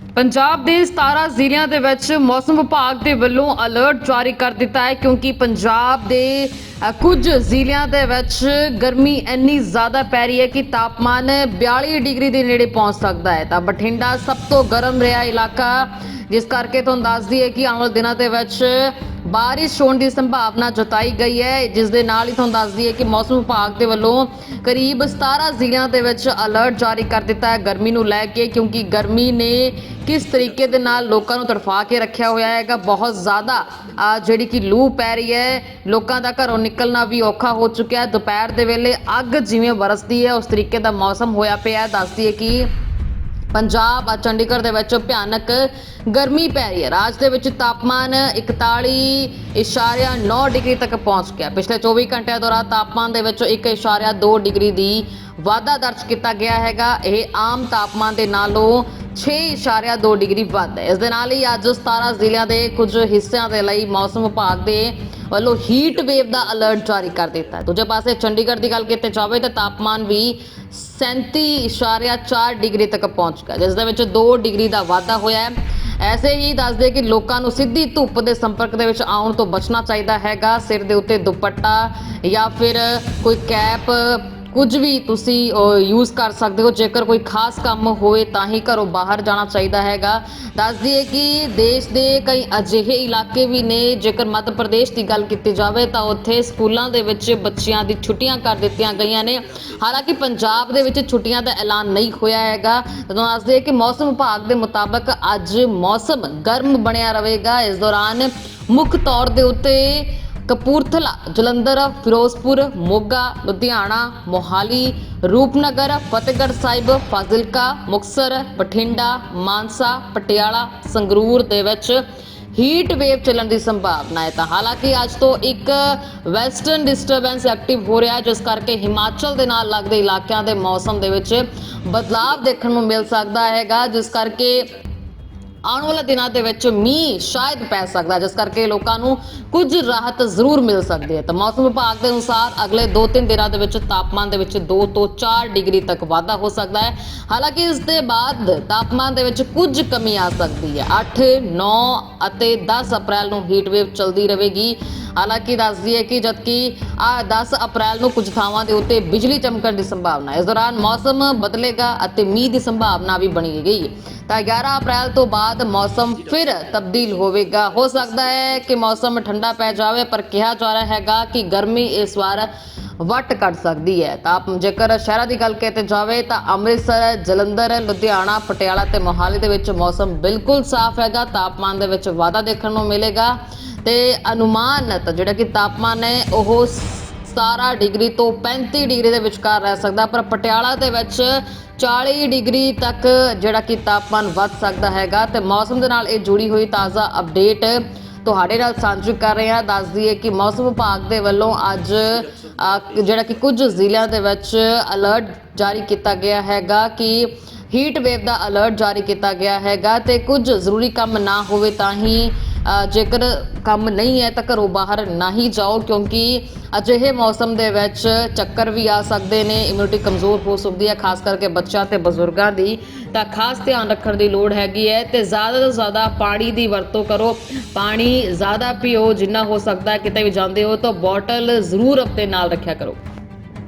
ਪੰਜਾਬ ਦੇ 17 ਜ਼ਿਲ੍ਹਿਆਂ ਦੇ ਵਿੱਚ ਮੌਸਮ ਵਿਭਾਗ ਦੇ ਵੱਲੋਂ ਅਲਰਟ ਜਾਰੀ ਕਰ ਦਿੱਤਾ ਹੈ ਕਿਉਂਕਿ ਪੰਜਾਬ ਦੇ ਕੁਝ ਜ਼ਿਲ੍ਹਿਆਂ ਦੇ ਵਿੱਚ ਗਰਮੀ ਇੰਨੀ ਜ਼ਿਆਦਾ ਪੈ ਰਹੀ ਹੈ ਕਿ ਤਾਪਮਾਨ 42 ਡਿਗਰੀ ਦੇ ਨੇੜੇ ਪਹੁੰਚ ਸਕਦਾ ਹੈ। ਤਾਂ ਬਠਿੰਡਾ ਸਭ ਤੋਂ ਗਰਮ ਰਿਹਾ ਇਲਾਕਾ, ਜਿਸ ਕਰਕੇ ਤੁਹਾਨੂੰ ਦੱਸ ਦਈਏ ਕਿ ਆਉਣ ਵਾਲੇ ਦਿਨਾਂ ਦੇ ਵਿੱਚ ਬਾਰਿਸ਼ ਹੋਣ ਦੀ ਸੰਭਾਵਨਾ ਜਤਾਈ ਗਈ ਹੈ। ਜਿਸ ਦੇ ਨਾਲ ਹੀ ਤੁਹਾਨੂੰ ਦੱਸ ਦਈਏ ਕਿ ਮੌਸਮ ਵਿਭਾਗ ਦੇ ਵੱਲੋਂ ਕਰੀਬ 17 ਜ਼ਿਲ੍ਹਿਆਂ ਦੇ ਵਿੱਚ ਅਲਰਟ ਜਾਰੀ ਕਰ ਦਿੱਤਾ ਹੈ ਗਰਮੀ ਨੂੰ ਲੈ ਕੇ, ਕਿਉਂਕਿ ਗਰਮੀ ਨੇ ਕਿਸ ਤਰੀਕੇ ਦੇ ਨਾਲ ਲੋਕਾਂ ਨੂੰ ਤੜਫਾ ਕੇ ਰੱਖਿਆ ਹੋਇਆ ਹੈਗਾ। ਬਹੁਤ ਜ਼ਿਆਦਾ ਜਿਹੜੀ ਕਿ ਲੂ ਪੈ ਰਹੀ ਹੈ। ਲੋਕਾਂ ਦਾ ਘਰੋਂ ਨਿਕਲਣਾ ਵੀ ਔਖਾ ਹੋ ਚੁੱਕਿਆ ਹੈ। ਦੁਪਹਿਰ ਦੇ ਵੇਲੇ ਅੱਗ ਜਿਵੇਂ ਵਰਸਦੀ ਹੈ, ਉਸ ਤਰੀਕੇ ਦਾ ਮੌਸਮ ਹੋਇਆ ਪਿਆ ਦੱਸਦੀ ਹੈ ਕਿ ਪੰਜਾਬ ਆ ਚੰਡੀਗੜ੍ਹ ਦੇ ਵਿੱਚ ਭਿਆਨਕ ਗਰਮੀ ਪੈ ਰਹੀ ਹੈ। ਰਾਜ ਦੇ ਵਿੱਚ ਤਾਪਮਾਨ 41.9 ਡਿਗਰੀ ਤੱਕ ਪਹੁੰਚ ਗਿਆ। ਪਿਛਲੇ 24 ਘੰਟਿਆਂ ਦੌਰਾਨ ਤਾਪਮਾਨ ਦੇ ਵਿੱਚ 1.2 ਡਿਗਰੀ ਦੀ ਵਾਧਾ ਦਰਜ ਕੀਤਾ ਗਿਆ ਹੈਗਾ। ਇਹ ਆਮ ਤਾਪਮਾਨ ਦੇ ਨਾਲੋਂ 6.2 ਡਿਗਰੀ ਵੱਧ ਹੈ। ਇਸ ਦੇ ਨਾਲ ਹੀ ਅੱਜ 17 ਜ਼ਿਲ੍ਹਿਆਂ ਦੇ ਕੁਝ ਹਿੱਸਿਆਂ ਦੇ ਲਈ ਮੌਸਮ ਵਿਭਾਗ ਦੇ ਵੱਲੋਂ ਹੀਟ ਵੇਵ ਦਾ ਅਲਰਟ ਜਾਰੀ ਕਰ ਦਿੱਤਾ ਹੈ। ਦੂਜੇ ਪਾਸੇ ਚੰਡੀਗੜ੍ਹ ਦੀ ਗੱਲ ਕੀਤੀ ਜਾਵੇ ਤਾਂ ਤਾਪਮਾਨ ਵੀ 37.4 ਡਿਗਰੀ ਤੱਕ ਪਹੁੰਚ ਗਿਆ, ਜਿਸ ਦੇ ਵਿੱਚ 2 ਡਿਗਰੀ ਦਾ ਵਾਧਾ ਹੋਇਆ ਹੈ। ਐਸੇ ਹੀ ਦੱਸਦੇ ਕਿ ਲੋਕਾਂ ਨੂੰ ਸਿੱਧੀ ਧੁੱਪ ਦੇ ਸੰਪਰਕ ਦੇ ਵਿੱਚ ਆਉਣ ਤੋਂ ਬਚਣਾ ਚਾਹੀਦਾ ਹੈਗਾ, ਸਿਰ ਦੇ ਉੱਤੇ ਦੁਪੱਟਾ ਜਾਂ ਫਿਰ ਕੋਈ ਕੈਪ ਕੁਝ ਵੀ ਤੁਸੀਂ ਯੂਜ਼ ਕਰ ਸਕਦੇ ਹੋ। ਜੇਕਰ ਕੋਈ ਖਾਸ ਕੰਮ ਹੋਵੇ ਤਾਂ ਹੀ ਘਰੋਂ ਬਾਹਰ ਜਾਣਾ ਚਾਹੀਦਾ ਹੈਗਾ। ਦੱਸ ਦਈਏ ਕਿ ਦੇਸ਼ ਦੇ ਕਈ ਅਜਿਹੇ ਇਲਾਕੇ ਵੀ ਨੇ, ਜੇਕਰ ਮੱਧ ਪ੍ਰਦੇਸ਼ ਦੀ ਗੱਲ ਕੀਤੀ ਜਾਵੇ ਤਾਂ ਉੱਥੇ ਸਕੂਲਾਂ ਦੇ ਵਿੱਚ ਬੱਚਿਆਂ ਦੀ ਛੁੱਟੀਆਂ ਕਰ ਦਿੱਤੀਆਂ ਗਈਆਂ ਨੇ। ਹਾਲਾਂਕਿ ਪੰਜਾਬ ਦੇ ਵਿੱਚ ਛੁੱਟੀਆਂ ਦਾ ਐਲਾਨ ਨਹੀਂ ਹੋਇਆ ਹੈਗਾ। ਤੁਹਾਨੂੰ ਦੱਸ ਦਈਏ ਕਿ ਮੌਸਮ ਵਿਭਾਗ ਦੇ ਮੁਤਾਬਕ ਅੱਜ ਮੌਸਮ ਗਰਮ ਬਣਿਆ ਰਹੇਗਾ। ਇਸ ਦੌਰਾਨ ਮੁੱਖ ਤੌਰ ਦੇ ਉੱਤੇ ਕਪੂਰਥਲਾ, ਜਲੰਧਰ, ਫਿਰੋਜ਼ਪੁਰ, ਮੋਗਾ, ਲੁਧਿਆਣਾ, ਮੋਹਾਲੀ, ਰੂਪਨਗਰ, ਫਤਿਹਗੜ੍ਹ ਸਾਹਿਬ, ਫਾਜ਼ਿਲਕਾ ਮੁਕਸਰ ਬਠਿੰਡਾ, ਮਾਨਸਾ, ਪਟਿਆਲਾ, ਸੰਗਰੂਰ ਦੇ ਵਿੱਚ ਹੀਟ ਵੇਵ ਚੱਲਣ ਦੀ ਸੰਭਾਵਨਾ ਹੈ। ਤਾਂ ਹਾਲਾਂਕਿ ਅੱਜ ਤੋਂ ਇੱਕ ਵੈਸਟਰਨ ਡਿਸਟਰਬੈਂਸ ਐਕਟਿਵ ਹੋ ਰਿਹਾ ਹੈ, ਜਿਸ ਕਰਕੇ ਹਿਮਾਚਲ ਦੇ ਨਾਲ ਲੱਗਦੇ ਇਲਾਕਿਆਂ ਦੇ ਮੌਸਮ ਦੇ ਵਿੱਚ ਬਦਲਾਅ ਦੇਖਣ ਨੂੰ ਮਿਲ ਸਕਦਾ ਹੈਗਾ, ਜਿਸ ਕਰਕੇ ਆਉਣ ਵਾਲੇ ਦਿਨਾਂ ਦੇ ਵਿੱਚ ਮੀਂਹ ਸ਼ਾਇਦ ਪੈ ਸਕਦਾ, ਜਿਸ ਕਰਕੇ ਲੋਕਾਂ ਨੂੰ ਕੁਝ ਰਾਹਤ ਜ਼ਰੂਰ ਮਿਲ ਸਕਦੀ ਹੈ। ਤਾਂ ਮੌਸਮ ਵਿਭਾਗ ਦੇ ਅਨੁਸਾਰ ਅਗਲੇ 2-3 ਦਿਨਾਂ ਦੇ ਵਿੱਚ ਤਾਪਮਾਨ ਦੇ ਵਿੱਚ 2 ਤੋਂ 4 ਡਿਗਰੀ ਤੱਕ ਵਾਧਾ ਹੋ ਸਕਦਾ ਹੈ। ਹਾਲਾਂਕਿ ਇਸ ਦੇ ਬਾਅਦ ਤਾਪਮਾਨ ਦੇ ਵਿੱਚ ਕੁਝ ਕਮੀ ਆ ਸਕਦੀ ਹੈ। 8 9 ਅਤੇ 10 ਅਪ੍ਰੈਲ ਨੂੰ ਹੀਟ ਵੇਵ ਚੱਲਦੀ ਰਹੇਗੀ। ਹਾਲਾਂਕਿ ਦੱਸਦੀ ਹੈ ਕਿ ਜਦਕਿ ਆ 10 ਅਪ੍ਰੈਲ ਨੂੰ ਕੁਝ ਥਾਵਾਂ ਦੇ ਉੱਤੇ ਬਿਜਲੀ ਚਮਕਣ ਦੀ ਸੰਭਾਵਨਾ ਹੈ, ਇਸ ਦੌਰਾਨ ਮੌਸਮ ਬਦਲੇਗਾ ਅਤੇ ਮੀਂਹ ਦੀ ਸੰਭਾਵਨਾ ਵੀ ਬਣੀ ਗਈ ਹੈ। ਤਾਂ 11 ਅਪ੍ਰੈਲ ਤੋਂ ਬਾਅਦ ਮੌਸਮ ਫਿਰ ਤਬਦੀਲ ਹੋਵੇਗਾ। ਹੋ ਸਕਦਾ ਹੈ ਕਿ ਮੌਸਮ ਠੰਡਾ ਪੈ ਜਾਵੇ, ਪਰ ਕਿਹਾ ਜਾ ਰਿਹਾ ਹੈਗਾ ਕਿ ਗਰਮੀ ਇਸ ਵਾਰ ਵੱਟ ਕੱਢ ਸਕਦੀ ਹੈ। ਤਾਂ ਜੇਕਰ ਸ਼ਹਿਰਾਂ ਦੀ ਗੱਲ ਕੀਤੀ ਜਾਵੇ ਤਾਂ ਅੰਮ੍ਰਿਤਸਰ, ਜਲੰਧਰ, ਲੁਧਿਆਣਾ, ਪਟਿਆਲਾ ਤੇ ਮੋਹਾਲੀ ਦੇ ਵਿੱਚ ਮੌਸਮ ਬਿਲਕੁਲ ਸਾਫ਼ ਹੈਗਾ। ਤਾਪਮਾਨ ਦੇ ਵਿੱਚ ਵਾਧਾ ਦੇਖਣ ਨੂੰ ਮਿਲੇਗਾ। ਤੇ ਅਨੁਮਾਨ ਤਾਂ ਜਿਹੜਾ ਕਿ ਤਾਪਮਾਨ ਹੈ, ਉਹ 17 ਡਿਗਰੀ ਤੋਂ 35 ਡਿਗਰੀ ਦੇ ਵਿਚਕਾਰ ਰਹਿ ਸਕਦਾ ਪਰ ਪਟਿਆਲਾ ਦੇ ਵਿੱਚ 40 ਡਿਗਰੀ ਤੱਕ ਜਿਹੜਾ ਕਿ ਤਾਪਮਾਨ ਵੱਧ ਸਕਦਾ ਹੈਗਾ ਤੇ ਮੌਸਮ ਦੇ ਨਾਲ ਇਹ ਜੁੜੀ ਹੋਈ ਤਾਜ਼ਾ ਅਪਡੇਟ ਤੁਹਾਡੇ ਨਾਲ ਸਾਂਝੀ ਕਰ ਰਹੇ ਹਾਂ। ਦੱਸ ਦਈਏ ਕਿ ਮੌਸਮ ਵਿਭਾਗ ਦੇ ਵੱਲੋਂ ਅੱਜ ਜਿਹੜਾ ਕਿ ਕੁਝ ਜ਼ਿਲ੍ਹਿਆਂ ਦੇ ਵਿੱਚ ਅਲਰਟ ਜਾਰੀ ਕੀਤਾ ਗਿਆ ਹੈਗਾ ਕਿ ਹੀਟ ਵੇਵ ਦਾ ਅਲਰਟ ਜਾਰੀ ਕੀਤਾ ਗਿਆ ਹੈਗਾ ਤੇ ਕੁਝ ਜ਼ਰੂਰੀ ਕੰਮ ਨਾ ਹੋਵੇ ਤਾਂ ਹੀ ਜੇਕਰ ਕੰਮ ਨਹੀਂ ਹੈ ਤਾਂ ਘਰੋਂ ਬਾਹਰ ਨਾ ਹੀ ਜਾਓ, ਕਿਉਂਕਿ ਅਜਿਹੇ ਮੌਸਮ ਦੇ ਵਿੱਚ ਚੱਕਰ ਵੀ ਆ ਸਕਦੇ ਨੇ ਇਮਿਊਨਿਟੀ ਕਮਜ਼ੋਰ ਹੋ ਸਕਦੀ ਹੈ, ਖਾਸ ਕਰਕੇ ਬੱਚਿਆਂ ਤੇ ਬਜ਼ੁਰਗਾਂ ਦੀ। ਤਾਂ ਖਾਸ ਧਿਆਨ ਰੱਖਣ ਦੀ ਲੋੜ ਹੈਗੀ ਹੈ ਤੇ ਜ਼ਿਆਦਾ ਤੋਂ ਜ਼ਿਆਦਾ ਪਾਣੀ ਦੀ ਵਰਤੋਂ ਕਰੋ। ਪਾਣੀ ਜ਼ਿਆਦਾ ਪੀਓ, ਜਿੰਨਾ ਹੋ ਸਕਦਾ ਕਿਤੇ ਵੀ ਜਾਂਦੇ ਹੋ ਤਾਂ ਬੋਟਲ ਜ਼ਰੂਰ ਆਪਣੇ ਨਾਲ ਰੱਖਿਆ ਕਰੋ।